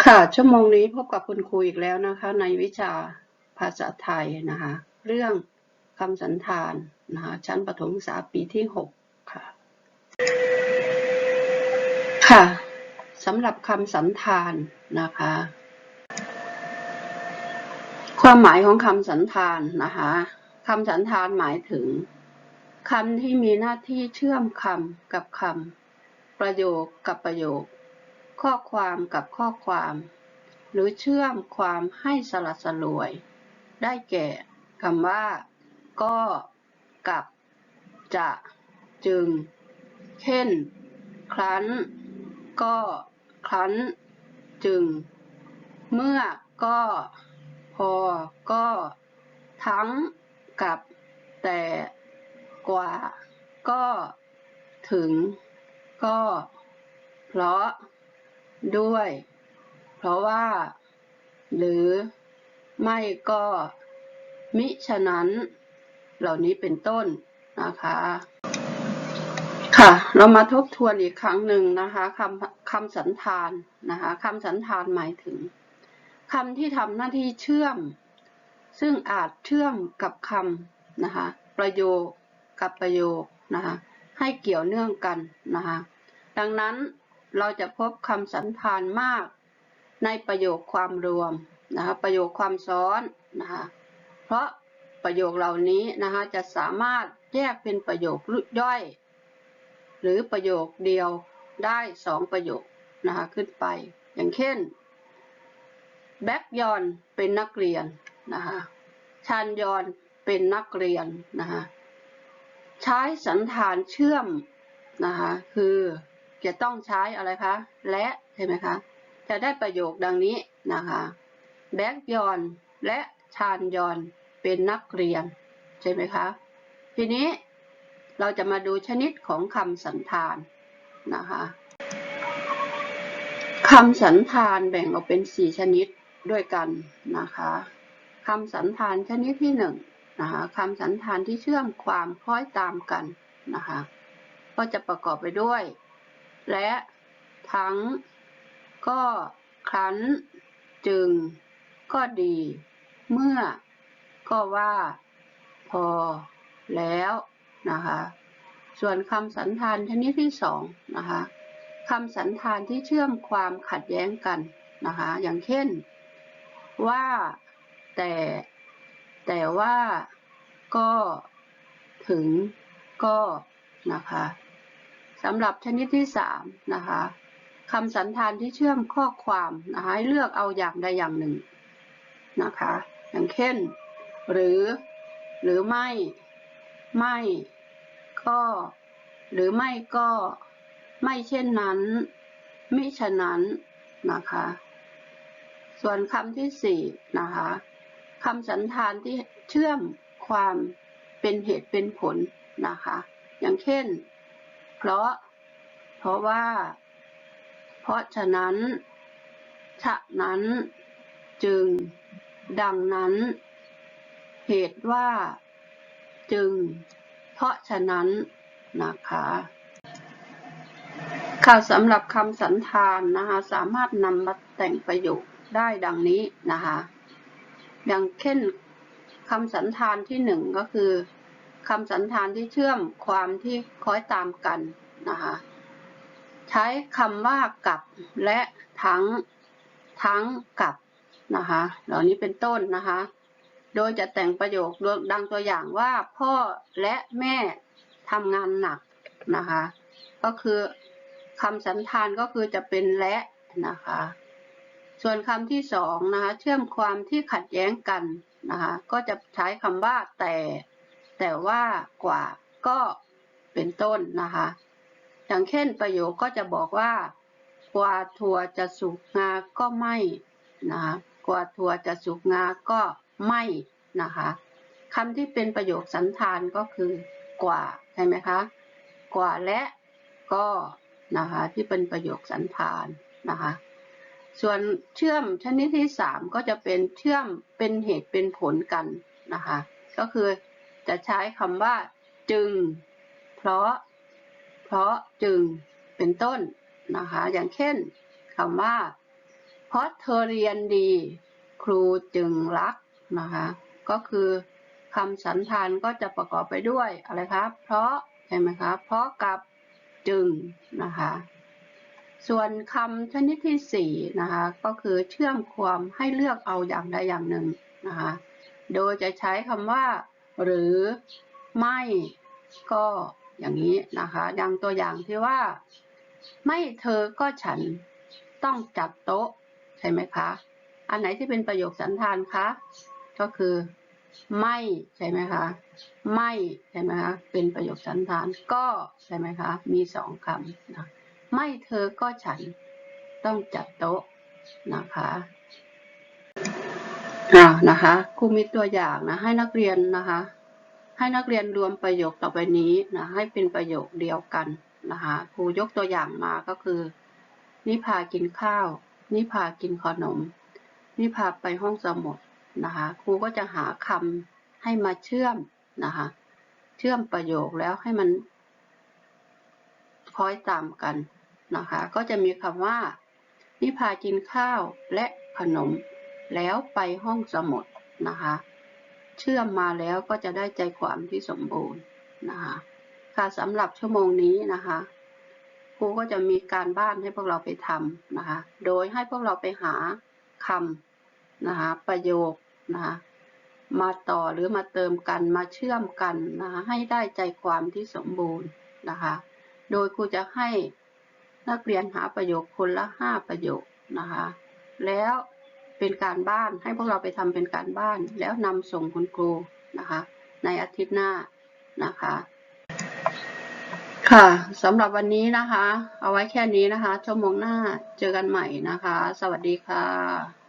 ค่ะ ชั่วโมงนี้พบกับคุณครูอีกแล้วนะคะ ในวิชาภาษาไทยนะคะ เรื่องคำสันธานนะคะชั้นประถมศึกษาปีที่หกค่ะ ค่ะสำหรับคำสันธานนะคะ ความหมายของคำสันธานนะคะคำสันธานหมายถึงคำที่มีหน้าที่เชื่อมคำกับคำประโยคกับประโยค ข้อความกับข้อความ หรือเชื่อมความให้สลัดสลวย ได้แก่คำว่า ก็กับ จะ จึง เช่น ครั้น ก็ ครั้น จึง เมื่อก็ พอ ก็ ทั้ง กับ แต่ กว่า ก็ ถึง ก็ เพราะ ด้วย เพราะว่า หรือไม่ก็มิฉะนั้น เหล่านี้เป็นต้นนะคะ ค่ะ เรามาทบทวนอีกครั้งหนึ่งนะคะคำคำสันธานนะคะคำสันธานหมายถึงคำที่ทำหน้าที่เชื่อม ซึ่งอาจเชื่อมกับคำนะคะประโยคกับประโยคนะคะให้เกี่ยวเนื่องกันนะคะดังนั้น เราจะพบคำสันธานมากในประโยคความรวมนะคะประโยคความซ้อนนะคะเพราะประโยคเหล่านี้นะคะจะสามารถแยกเป็นประโยคย่อย หรือประโยคเดียวได้สองประโยคนะคะขึ้นไป อย่างเช่นแบ็กยอนเป็นนักเรียนนะคะชันยอนเป็นนักเรียนนะคะใช้สันธานเชื่อมนะคะคือ จะต้องใช้อะไรคะ และใช่ไหมคะ จะได้ประโยคดังนี้นะคะแบ็กยอนและชานยอนเป็นนักเรียน ใช่ไหมคะ ทีนี้เราจะมาดูชนิดของคำสันธานนะคะคำสันธานแบ่งออกเป็นสี่ชนิดด้วยกันนะคะคำสันธานชนิดที่หนึ่งนะคะคำสันธานที่เชื่อมความคล้อยตามกันนะคะก็จะประกอบไปด้วย และทั้ง ก็ครั้น จึง ก็ดี เมื่อ ก็ว่า พอ แล้วนะคะ ส่วนคำสันธานชนิดที่สองนะคะคำสันธานที่เชื่อมความขัดแย้งกันนะคะ อย่างเช่น ว่า แต่ แต่ว่า ก็ ถึง ก็ นะคะ สำหรับชนิดที่สามนะคะคำสันธานที่เชื่อมข้อความนะคะให้เลือกเอาอย่างใดอย่างหนึ่งนะคะอย่างเช่น หรือ หรือไม่ ไม่ ก็ หรือไม่ก็ ไม่เช่นนั้น มิฉะนั้นนะคะ ส่วนคำที่สี่นะคะคำสันธานที่เชื่อมความเป็นเหตุเป็นผลนะคะ อย่างเช่น เพราะ เพราะว่า เพราะฉะนั้น ฉะนั้น จึง ดังนั้น เหตุว่า จึง เพราะฉะนั้น นะคะค่ะสำหรับคำสันธานนะคะสามารถนำมาแต่งประโยคได้ดังนี้นะคะอย่างเช่นคำสันธานที่หนึ่งก็คือ คำสันธานที่เชื่อมความที่คล้อยตามกันนะคะใช้คำว่ากับและทั้งทั้งกับนะคะเหล่านี้เป็นต้นนะคะ โดยจะแต่งประโยคดังตัวอย่างว่าพ่อและแม่ทำงานหนักนะคะ ก็คือคำสันธานก็คือจะเป็นและนะคะ ส่วนคำที่สองนะคะ เชื่อมความที่ขัดแย้งกันนะคะ ก็จะใช้คำว่าแต่ แต่ว่ากว่าก็เป็นต้นนะคะ อย่างเช่นประโยคก็จะบอกว่ากว่าถั่วจะสุกงาก็ไม่นะคะกว่าถั่วจะสุกงาก็ไม่นะคะคำที่เป็นประโยคสันธานก็คือกว่าใช่ไหมคะกว่าและก็นะคะที่เป็นประโยคสันธานนะคะส่วนเชื่อมชนิดที่สามก็จะเป็นเชื่อมเป็นเหตุเป็นผลกันนะคะก็คือ จะใช้คำว่า จึง เพราะ เพราะจึงเป็นต้นนะคะ อย่างเช่นคำว่า เพราะเธอเรียนดี ครูจึงรักนะคะ ก็คือคำสันธานก็จะประกอบไปด้วยอะไรครับ เพราะใช่ไหมครับเพราะกับจึงนะคะ ส่วนคำชนิดที่สี่นะคะก็คือเชื่อมความให้เลือกเอาอย่างใดอย่างหนึ่งนะคะ โดยจะใช้คำว่า หรือไม่ก็อย่างนี้นะคะอย่างตัวอย่างที่ว่า ไม่เธอก็ฉันต้องจัดโต๊ะใช่ไหมคะ อันไหนที่เป็นประโยคสันธานคะก็คือ ไม่ใช่ไหมคะไม่ใช่ไหมคะเป็นประโยคสันธานก็ใช่ไหมคะมีสองคำนะไม่เธอก็ฉันต้องจัดโต๊ะนะคะ อ่านะคะครูมีตัวอย่างนะให้นักเรียนนะคะ ให้นักเรียนรวมประโยคต่อไปนี้นะให้เป็นประโยคเดียวกันนะคะครูยกตัวอย่างมาก็คือ นิพากินข้าว นิพากินขนม นิพาไปห้องสมุดนะคะครูก็จะหาคำให้มาเชื่อมนะคะเชื่อมประโยคแล้วให้มันคล้อยตามกันนะคะก็จะมีคำว่า นิพากินข้าวและขนม แล้วไปห้องสมุดนะคะ เชื่อมมาแล้วก็จะได้ใจความที่สมบูรณ์นะคะค่ะสำหรับชั่วโมงนี้นะคะครูก็จะมีการบ้านให้พวกเราไปทำนะคะ โดยให้พวกเราไปหาคำนะคะประโยคนะคะมาต่อหรือมาเติมกันมาเชื่อมกันนะคะให้ได้ใจความที่สมบูรณ์นะคะ โดยครูจะให้นักเรียนหาประโยคคนละห้าประโยคนะคะ แล้ว เป็นการบ้านให้พวกเราไปทำเป็นการบ้าน แล้วนำส่งคุณครูนะคะ ในอาทิตย์หน้านะคะ ค่ะสำหรับวันนี้นะคะ เอาไว้แค่นี้นะคะชั่วโมงหน้าเจอกันใหม่นะคะ สวัสดีค่ะ